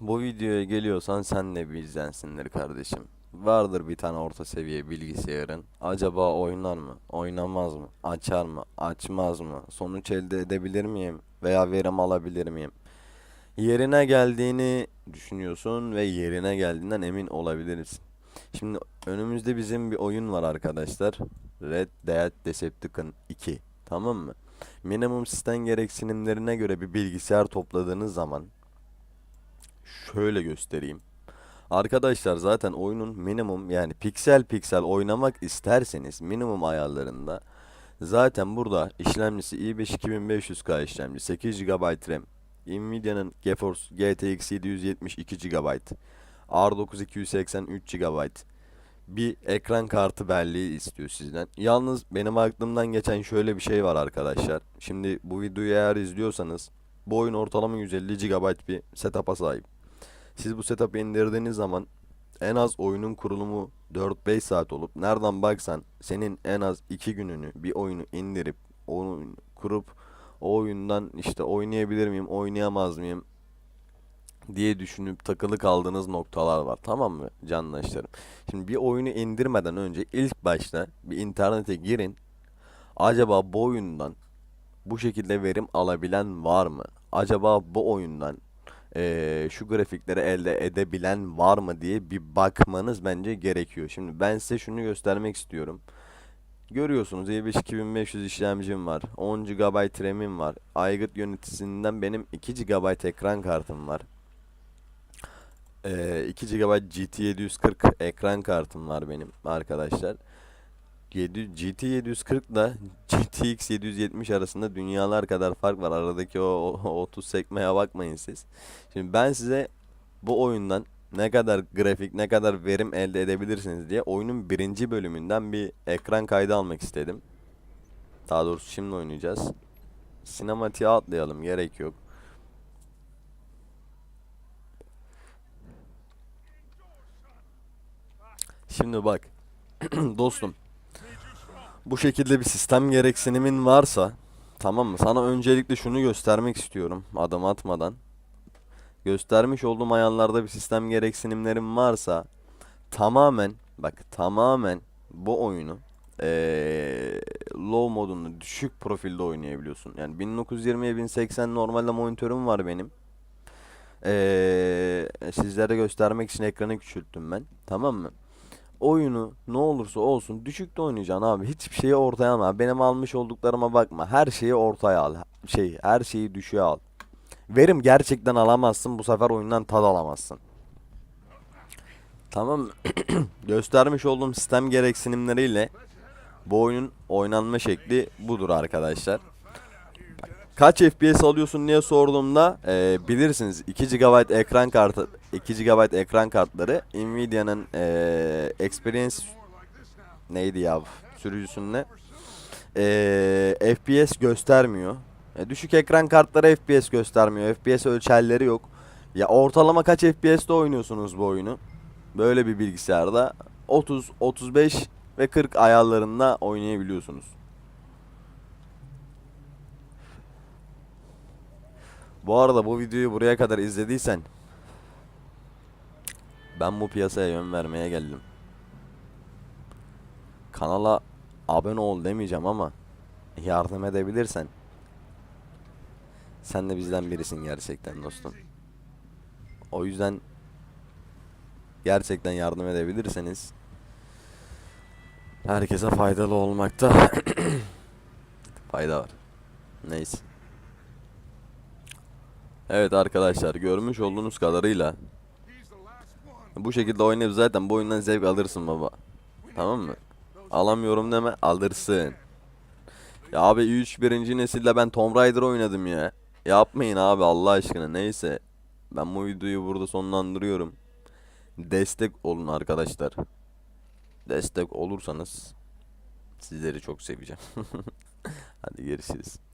bu videoya geliyorsan sen de bir izlensindir kardeşim. Vardır bir tane orta seviye bilgisayarın. Acaba oynar mı? Oynamaz mı? Açar mı? Açmaz mı? Sonuç elde edebilir miyim? Veya verim alabilir miyim? Yerine geldiğini düşünüyorsun ve yerine geldiğinden emin olabilirsin. Şimdi önümüzde bizim bir oyun var arkadaşlar. Red Dead Decepticon 2. Tamam mı? Minimum sistem gereksinimlerine göre bir bilgisayar topladığınız zaman şöyle göstereyim. Arkadaşlar zaten oyunun minimum yani piksel piksel oynamak isterseniz minimum ayarlarında zaten burada işlemcisi i5 2500K işlemci 8 GB RAM Nvidia'nın GeForce GTX 770 2 GB R9 280 3 GB bir ekran kartı belleği istiyor sizden. Yalnız benim aklımdan geçen şöyle bir şey var arkadaşlar. Şimdi bu videoyu eğer izliyorsanız bu oyun ortalama 150 GB bir setup'a sahip. Siz bu setup'ı indirdiğiniz zaman en az oyunun kurulumu 4-5 saat olup nereden baksan senin en az 2 gününü bir oyunu indirip oyun kurup o oyundan işte oynayabilir miyim, oynayamaz mıyım diye düşünüp takılı kaldığınız noktalar var. Tamam mı canlaşlarım? Şimdi bir oyunu indirmeden önce ilk başta bir internete girin. Acaba bu oyundan bu şekilde verim alabilen var mı? Acaba bu oyundan eee, şu grafikleri elde edebilen var mı diye bir bakmanız bence gerekiyor. Şimdi ben size şunu göstermek istiyorum. Görüyorsunuz i5 2500 işlemcim var. 10 GB RAM'im var. Aygıt yöneticisinden benim 2 GB ekran kartım var. Ee, 2 GB GT740 ekran kartım var benim arkadaşlar. 7, GT740 ile GTX 770 arasında dünyalar kadar fark var. Aradaki o, o 30 sekmeye bakmayın siz. Şimdi ben size bu oyundan ne kadar grafik, ne kadar verim elde edebilirsiniz diye oyunun birinci bölümünden bir ekran kaydı almak istedim. Daha doğrusu şimdi oynayacağız. Sinematiğe atlayalım, gerek yok. Şimdi bak dostum bu şekilde bir sistem gereksinimin varsa tamam mı sana öncelikle şunu göstermek istiyorum adım atmadan göstermiş olduğum ayarlarda bir sistem gereksinimlerim varsa tamamen bak tamamen bu oyunu eee, low modunu düşük profilde oynayabiliyorsun. Yani 1920'ye 1080 normalde monitörüm var benim. Eee, sizlere göstermek için ekranı küçülttüm ben. Tamam mı? Oyunu ne olursa olsun düşükte oynayacaksın abi. Hiçbir şeyi ortaya alma. Benim almış olduklarıma bakma. Her şeyi ortaya al. Şey, her şeyi düşüğe al. Verim gerçekten alamazsın. Bu sefer oyundan tad alamazsın. Tamam? Göstermiş olduğum sistem gereksinimleriyle bu oyunun oynanma şekli budur arkadaşlar. Kaç FPS alıyorsun diye sorduğumda eee, bilirsiniz 2 GB ekran kartı 2 GB ekran kartları Nvidia'nın eee, Experience neydi ya sürücüsünde eee, FPS göstermiyor. E, düşük ekran kartları FPS göstermiyor. FPS ölçerleri yok. Ya ortalama kaç FPS'te oynuyorsunuz bu oyunu? Böyle bir bilgisayarda 30, 35 ve 40 ayarlarında oynayabiliyorsunuz. Bu arada bu videoyu buraya kadar izlediysen ben bu piyasaya yön vermeye geldim. Kanala abone ol demeyeceğim ama yardım edebilirsen sen de bizden birisin gerçekten dostum. O yüzden gerçekten yardım edebilirseniz herkese faydalı olmakta fayda var. Neyse. Evet arkadaşlar görmüş olduğunuz kadarıyla bu şekilde oynayıp zaten bu oyundan zevk alırsın baba. Tamam mı? Alamıyorum deme alırsın. Ya abi 3 birinci nesilde ben Tomb Raider oynadım ya. Yapmayın abi Allah aşkına neyse. Ben bu videoyu burada sonlandırıyorum. Destek olun arkadaşlar. Destek olursanız sizleri çok seveceğim. Hadi görüşürüz.